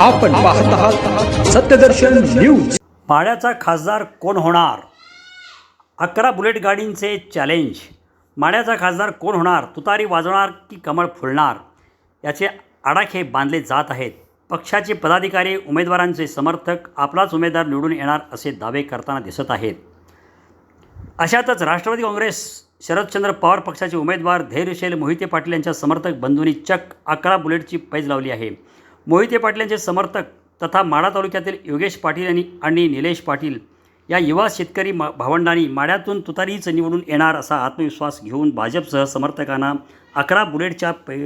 आपण पाहत आहात सत्यदर्शन न्यूज. माड्याचा खासदार कोण होणार? अकरा बुलेट गाडींचे चॅलेंज माड्याचा खासदार कोण होणार? तुतारी वाजवणार की कमळ फुलणार? याचे आडाखे बांधले जात आहेत. पक्षाचे पदाधिकारी उमेदवारांचे समर्थक आपलाच उमेदवार निवडून येणार असे दावे करताना दिसत आहेत. अशातच राष्ट्रवादी काँग्रेस शरदचंद्र पवार पक्षाचे उमेदवार धैर्यशैल मोहिते पाटील यांच्या समर्थक बंधूंनी चक्क अकरा बुलेटची पैज लावली आहे. मोहिते पाटील यांचे समर्थक तथा माढा तालुक्यातील योगेश पाटील यांनी आणि निलेश पाटील या युवा शेतकरी मा भावंडांनी माड्यातून तुतारीच निवडून येणार असा आत्मविश्वास घेऊन भाजपसह समर्थकांना अकरा बुलेटच्या पै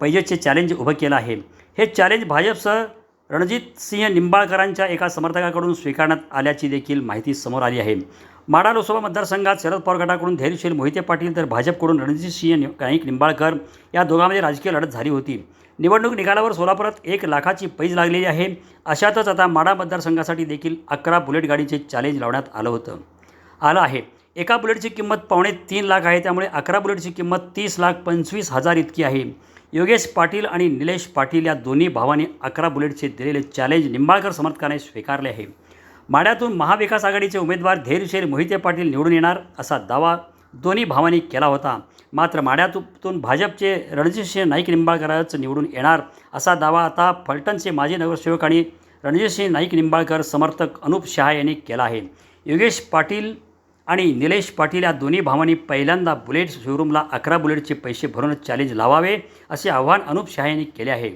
पैजेचे चॅलेंज उभं केलं आहे. हे चॅलेंज भाजपसह रणजित सिंह निंबाळकरांच्या एका समर्थकाकडून स्वीकारण्यात आल्याची देखील माहिती समोर आली आहे. माढा लोकसभा मतदारसंघात शरद पवार गटाकडून धैर्यशील मोहिते पाटील तर भाजपकडून रणजित सिंह गायक नाईक निंबाळकर या दोघांमध्ये राजकीय लढत झाली होती. निवडणूक निकालावर सोलापुरात एक लाखाची पैज लागलेली आहे. अशातच आता माढा मतदारसंघासाठी देखील अकरा बुलेट गाडीचे चॅलेंज लावण्यात आलं होतं. आलं आहे. एका बुलेटची किंमत पावणे तीन लाख आहे. त्यामुळे अकरा बुलेटची किंमत तीस लाख पंचवीस हजार इतकी आहे. योगेश पाटील आणि निलेश पाटील या दोन्ही भावांनी अकरा बुलेटचे दिलेले चॅलेंज निंबाळकर समर्थकाने स्वीकारले आहे. माड्यातून महाविकास आघाडीचे उमेदवार धैर्यशेर मोहिते पाटील निवडून येणार असा दावा दोन्ही भावांनी केला होता. मात्र माड्यातून भाजपचे रणजितसिंह नाईक निंबाळकरच निवडून येणार असा दावा आता फलटणचे माजी नगरसेवक आणि रणजितसिंह नाईक निंबाळकर समर्थक अनुप शहा यांनी केला आहे. योगेश पाटील आणि निलेश पाटील या दोन्ही भावांनी पहिल्यांदा बुलेट शोरूमला अकरा बुलेटचे पैसे भरून चॅलेंज लावावे असे आव्हान अनुप शहा यांनी केले आहे.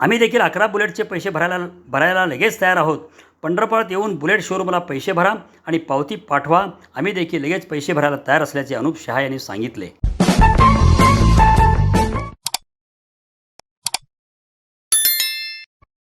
आम्ही देखील अकरा बुलेटचे पैसे भरायला भरायला लगेच तयार आहोत. पंढरपुरात येऊन बुलेट शोरूमला पैसे भरा आणि पावती पाठवा. आम्ही देखील लगेच पैसे भरायला तयार असल्याचे अनुप शहा यांनी सांगितले.